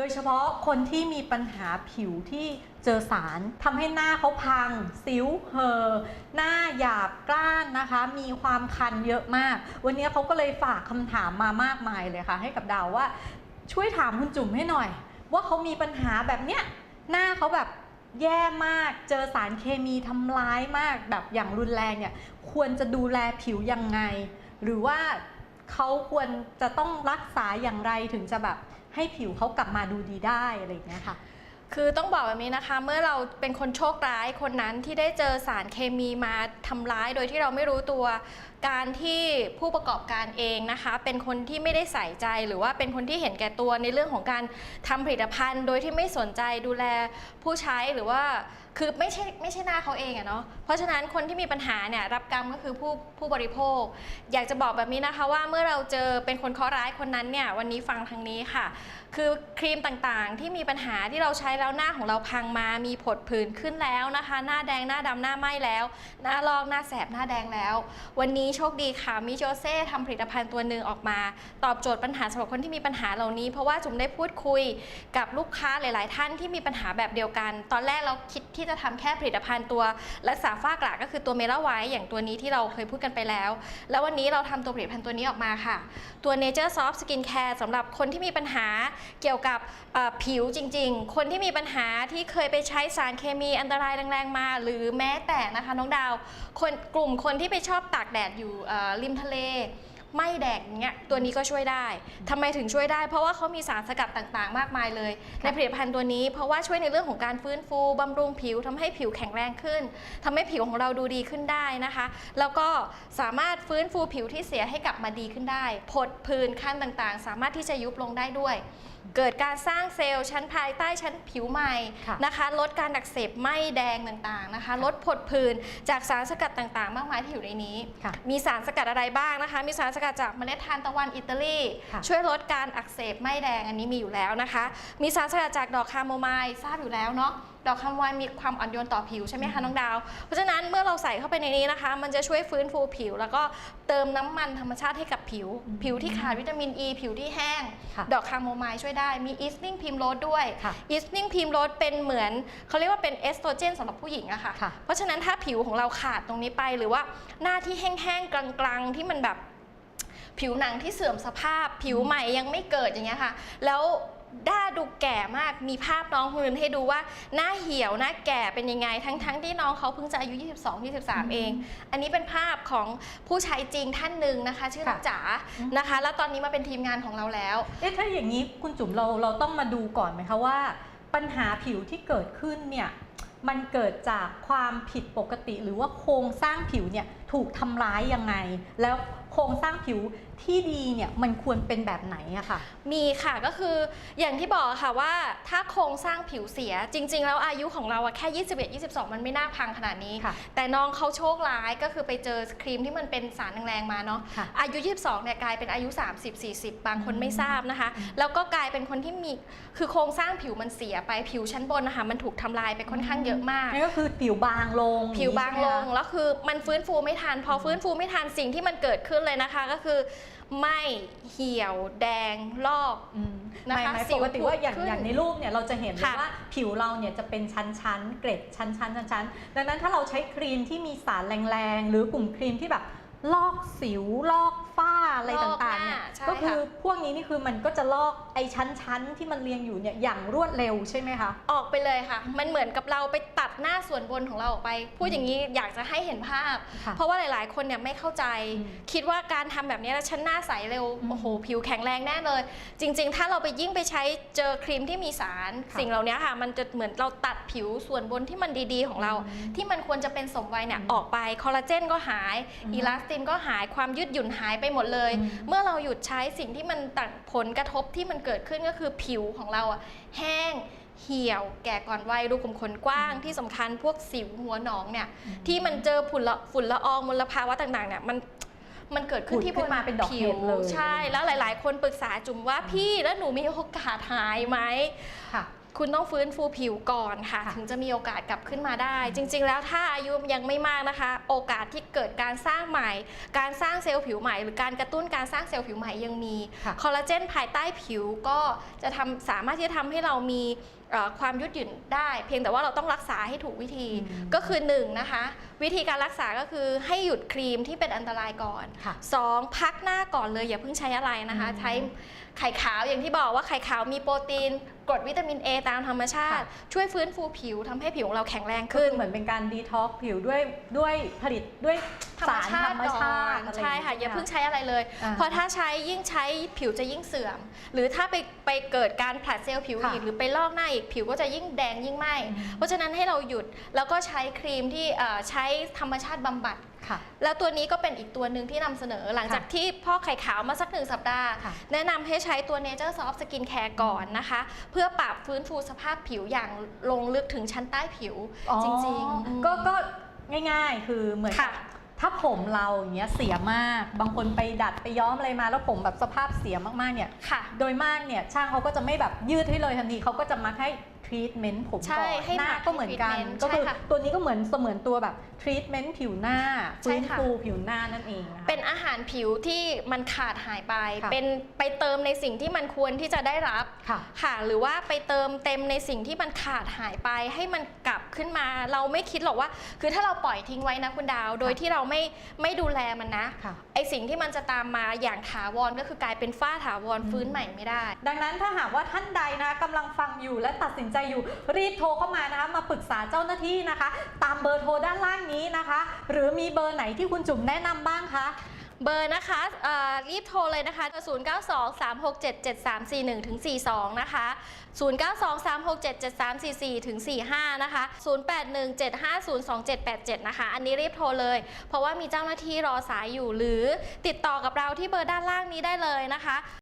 โดยเฉพาะคนที่มีปัญหาผิวที่เจอสารทำให้หน้าเขาพัง สิวเห่อหน้าหยาบกร้านนะคะ มีความคันเยอะมาก วันนี้เขาก็เลยฝากคำถามมามากมายเลยค่ะ ให้กับดาวว่า ช่วยถามคุณจุ๋มให้หน่อย ว่าเขามีปัญหาแบบเนี้ยหน้าเขาแบบแย่มาก เจอสารเคมีทำร้ายมากแบบอย่างรุนแรงเนี่ย ควรจะดูแลผิวยังไง หรือว่าเขาควรจะต้องรักษาอย่างไรถึงจะแบบ ให้ผิวเขากลับมาดูดีได้อะไรอย่างเงี้ยค่ะ คือต้องบอกแบบนี้นะคะ เมื่อเราเป็นคนโชคร้ายคนนั้นที่ได้เจอสารเคมีมาทำร้ายโดยที่เราไม่รู้ตัว การที่ผู้ประกอบการเองนะคะ เป็นคนที่ไม่ได้ใส่ใจหรือว่าเป็นคนที่เห็นแก่ตัวในเรื่องของการทำผลิตภัณฑ์ โดยที่ไม่สนใจดูแลผู้ใช้หรือว่า คือไม่ใช่ไม่ใช่หน้าเขาเองอะเนาะ เพราะฉะนั้นคนที่มีปัญหาเนี่ยรับกรรมก็คือผู้ผู้บริโภค อยากจะบอกแบบนี้นะคะว่าเมื่อเราเจอเป็นคนเคราะห์ร้ายคนนั้นเนี่ยวันนี้ฟังทางนี้ค่ะ คือครีมต่างๆที่มีปัญหาที่เราใช้แล้วหน้าของเราพังมา มีผดผื่นขึ้นแล้วนะคะ หน้าแดงหน้าดำหน้าไหม้แล้ว หน้าลอกหน้าแสบหน้าแดงแล้ว วันนี้โชคดีค่ะมิโจเซ่ทำผลิตภัณฑ์ตัวหนึ่งออกมา ตอบโจทย์ปัญหาสำหรับคนที่มีปัญหาเหล่านี้ เพราะว่าจุ๋มได้พูดคุยกับลูกค้าหลาย ๆ ท่านที่มีปัญหาแบบเดียวกัน ตอนแรกเราคิดที่จะทำแค่ผลิตภัณฑ์ตัวรักษาฝ้ากระก็คือตัวเมลาไวท์อย่างตัวนี้ที่เราเคยพูดกันไปแล้ว แล้ววันนี้เราทำตัวผลิตภัณฑ์ตัวนี้ออกมาค่ะ ตัว Nature Soft Skin Care สำหรับคนที่มีปัญหาเกี่ยวกับผิวจริง ๆ คนที่มีปัญหาที่เคยไปใช้สารเคมีอันตรายแรงๆมา หรือแม้แต่นะคะน้องดาวคนกลุ่มคนที่ไปชอบตากแดดอยู่ริมทะเล ไม่แดกอย่างเงี้ยตัวนี้ก็ช่วยได้ทำไมถึงช่วยได้ เพราะว่าเขามีสารสกัดต่างๆ มากมายเลย ในผลิตภัณฑ์ตัวนี้ เพราะว่าช่วยในเรื่องของการฟื้นฟูบำรุงผิวทำให้ผิวแข็งแรงขึ้นทำให้ผิวของเราดูดีขึ้นได้นะคะ แล้วก็สามารถฟื้นฟูผิวที่เสียให้กลับมาดีขึ้นได้ผดผื่นคันต่างๆ สามารถที่จะยุบลงได้ด้วยเกิดการสร้างเซลล์ชั้นภายใต้ชั้นผิวใหม่ค่ะนะคะ ลดการอักเสบไหม้แดงต่างๆนะคะ ลดผดผื่นจากสารสกัดต่างๆ มากมายที่อยู่ในนี้ค่ะมีสารสกัดอะไรบ้างนะคะ มีสารสกัดจากเมล็ดทานตะวันอิตาลีค่ะช่วยลดการอักเสบไหม้แดงอันนี้มีอยู่แล้วนะคะ มีสารสกัดจากดอกคาโมไมล์ทราบอยู่แล้วเนาะดอกคาโมไมล์มีความอ่อนโยนต่อผิวใช่ไหมคะน้องดาว เพราะฉะนั้นเมื่อเราใส่เข้าไปในนี้นะคะ มันจะช่วยฟื้นฟูผิว แล้วก็เติมน้ำมันธรรมชาติให้กับผิวอืมผิวที่ขาดวิตามินอ e, ีผิวที่แห้งค่ะดอกคาโมไมล์ช่วยได้มีอีสติ้งพิมโรสด้วยค่ะอีสติ้งพิมโรสเป็นเหมือนเขาเรียกว่าเป็นเอสโตรเจนสำหรับผู้หญิงอะค่ะค่ะเพราะฉะนั้นถ้าผิวของเราขาดตรงนี้ไปหรือว่าหน้าที่แห้งๆกลางๆที่มันแบบ ผิวหนังที่เสื่อมสภาพ ผิวใหม่ยังไม่เกิดอย่างเงี้ยค่ะ แล้วด้าดูแก่มากมีภาพน้องคนนึงให้ดูว่าหน้าเหี่ยวหน้าแก่เป็นยังไง ทั้งๆที่น้องเขาเพิ่งจะอายุ 22 23 เอง อันนี้เป็นภาพของผู้ใช้จริงท่านหนึ่งนะคะ ชื่อน้องค่ะจ๋าอืมนะคะ แล้วตอนนี้มาเป็นทีมงานของเราแล้วเอ๊ะถ้าอย่างนี้คุณจุ๋มเราเราต้องมาดูก่อนไหมคะว่า ปัญหาผิวที่เกิดขึ้นเนี่ยมันเกิดจากความผิดปกติ หรือว่าโครงสร้างผิวเนี่ยถูกทำร้ายยังไง แล้วโครงสร้างผิวที่ดีเนี่ยมันควรเป็นแบบไหนอะค่ะมีค่ะก็คืออย่างที่บอกค่ะว่าถ้าโครงสร้างผิวเสียจริง ๆ แล้วอายุของเราอะแค่ 21 22 มันไม่น่าพังขนาดนี้ค่ะแต่น้องเขาโชคร้ายก็คือไปเจอครีมที่มันเป็นสารแรงๆมาเนาะค่ะอายุ 22เนี่ยกลายเป็นอายุ 30 40 บางคนอืมไม่ทราบนะคะอืมแล้วก็กลายเป็นคนที่มีคือโครงสร้างผิวมันเสียไปผิวชั้นบนนะคะมันถูกทำลายไปค่อนข้างเยอะมากนั่นก็คือผิวบางลง ผิวบางลงใช่ไหมคะแล้วคือมันฟื้นฟูไม่ทัน พอฟื้นฟูไม่ทันสิ่งที่มันเกิดขึ้นเลยนะคะ ก็คือไหมเหี่ยวแดงลอก อืมนะคะหมายสิปวกติว่าอย่างขึ้นอย่างในรูปเนี่ยเราจะเห็นเลยค่ะว่าผิวเราเนี่ยจะเป็นชั้นๆเกร็ดชั้นๆชั้นๆดังนั้นถ้าเราใช้ครีมที่มีสารแรงๆ หรือกลุ่มครีมที่แบบลอกสิวลอกฝ้า อะไรลอกต่างๆหน้าเนี่ยใช่ก็คือค่ะพวกนี้นี่คือมันก็จะลอกไอ้ชั้นๆ ที่มันเรียงอยู่เนี่ยอย่างรวดเร็วใช่ไหมคะออกไปเลยค่ะ มันเหมือนกับเราไปตัดหน้าส่วนบนของเราออกไป พูดอย่างนี้อยากจะให้เห็นภาพค่ะเพราะว่าหลายๆ คนเนี่ยไม่เข้าใจอืมคิดว่าการทำแบบนี้แล้วฉันหน้าใสเร็วอืมโอ้โหผิวแข็งแรงแน่เลย จริง ๆ ถ้าเราไปยิ่งไปใช้เจอครีมที่มีสารค่ะสิ่งเหล่านี้ค่ะ มันจะเหมือนเราตัดผิวส่วนบนที่มันดีๆ ของเราอืมที่มันควรจะเป็นสมวัยเนี่ยอืมออกไปคอลลาเจนก็หายอืมอีลาสตินก็หายความยืดหยุ่นหายไปหมดเลยอืมเมื่อเราหยุดใช้สิ่งที่มันตัดผลกระทบที่มันเกิดขึ้นก็คือผิวของเราอะแห้งเหี่ยวแก่ก่อนวัยรูขุมขนกว้างที่สำคัญพวกสิวหัวหนองเนี่ยที่มันเจอฝุ่นละฝุ่นละอองมลภาวะต่างๆเนี่ยมันมันเกิดขึ้นที่ผุดขึ้นมาเป็นดอกผิเห็วดเลยใช่ แล้วหลาย ๆ คนปรึกษาจุ๋มว่าพี่แล้วหนูมีโอกาสหายไหม ค่ะคุณต้องฟื้นฟูผิวก่อนค่ะค่ะ ถึงจะมีโอกาสกลับขึ้นมาได้ จริง ๆ แล้วถ้าอายุยังไม่มากนะคะ โอกาสที่เกิดการสร้างใหม่ การสร้างเซลล์ผิวใหม่ หรือการกระตุ้นการสร้างเซลล์ผิวใหม่ยังมีค่ะคอลลาเจนภายใต้ผิวก็จะทำสามารถที่จะทำให้เรามีเอ่อความยืดหยุ่นได้ เพียงแต่ว่าเราต้องรักษาให้ถูกวิธีอืมก็คือหนึ่งนะคะ วิธีการรักษาก็คือให้หยุดครีมที่เป็นอันตรายก่อนค่ะสองพักหน้าก่อนเลยอย่าเพิ่งใช้อะไรนะคะอืมใช้ไข่ขาวอย่างที่บอกว่าไข่ขาวมีโปรตีนกรดวิตามิน A ตามธรรมชาติค่ะช่วยฟื้นฟูผิวทำให้ผิวของเราแข็งแรงคืขึ้อนเหมือนเป็นการดีท็อกผิวด้วยด้วยผลิตด้วย ธรรมสารชาธรติรมก่อชานติอะไรใช่ค่ะงอย่างี้เพิ่งใช่ใช้อะไรเลยอ่าเพราะถ้าใช้ยิ่งใช้ผิวจะยิ่งเสื่อม หรือถ้าไปไปเกิดการผลัดเซลล์ผิวค่ะอีกหรือไปลอกหน้าอีกผิวก็จะยิ่งแดงยิ่งไหมอืมเพราะฉะนั้นให้เราหยุดแล้วก็ใช้ครีมที่เอ่อใช้ธรรมชาติบำบัดค่ะแล้วตัวนี้ก็เป็นอีกตัวหนึ่งที่นำเสนอหลังจากที่พ่อกไข่ขาวมาสักหนึ่งสัปดาห์ค่ะแนะนำให้ใช้ตัว Nature Soft Skin Care ก่อนนะคะ เพื่อปรับฟื้นฟูสภาพผิวอย่างลงลึกถึงชั้นใต้ผิวอ๋อจริงๆอืมก็ก็ง่ายๆ คือเหมือนกัค่ะบ ถ้าผมเราอย่างเงี้ยเสียมาก บางคนไปดัดไปย้อมอะไรมาแล้วผมแบบสภาพเสียมากๆเนี่ย ค่ะ โดยมากเนี่ยช่างเขาก็จะไม่แบบยืดให้เลยทันทีเขาก็จะมักให้ทรีทเมนต์ผมใช่ก่อนให้หน้าหมักก็เหมือนกันให้ treatment ก็คือใช่ค่ะตัวนี้ก็เหมือนเสมือนตัวแบบทรีทเมนต์ผิวหน้าใช่ฟื้นค่ะฟูผิวหน้านั่นเองนะคะเป็นอาหารผิวที่มันขาดหายไปค่ะเป็นไปเติมในสิ่งที่มันควรที่จะได้รับค่ะค่ะหรือว่าไปเติมเต็มในสิ่งที่มันขาดหายไปให้มันกลับขึ้นมา เราไม่คิดหรอกว่า คือถ้าเราปล่อยทิ้งไว้นะคุณดาว โดยที่เราไม่ไม่ดูแลมันนะค่ะไอสิ่งที่มันจะตามมาอย่างถาวรก็คือกลายเป็นฝ้าถาวรอืมฟื้นใหม่ไม่ได้ ดังนั้นถ้าหากว่าท่านใดนะคะกำลังฟังอยู่และตัดสินใจอยู่ รีบโทรเข้ามานะคะ มาปรึกษาเจ้าหน้าที่นะคะ ตามเบอร์โทรด้านล่างนี้นะคะ หรือมีเบอร์ไหนที่คุณจุ๋มแนะนำบ้างคะ เบอร์นะคะเอ่อรีบโทรเลยนะคะ 0 9 2 3 6 7 7 3 4 1ถึง42 นะคะ 0 9 2 3 6 7 7 3 4 4ถึง45 นะคะ 0 8 1 7 5 0 2 7 8 7 นะคะ อันนี้รีบโทรเลย เพราะว่ามีเจ้าหน้าที่รอสายอยู่หรือติดต่อกับเราที่เบอร์ด้านล่างนี้ได้เลยนะคะ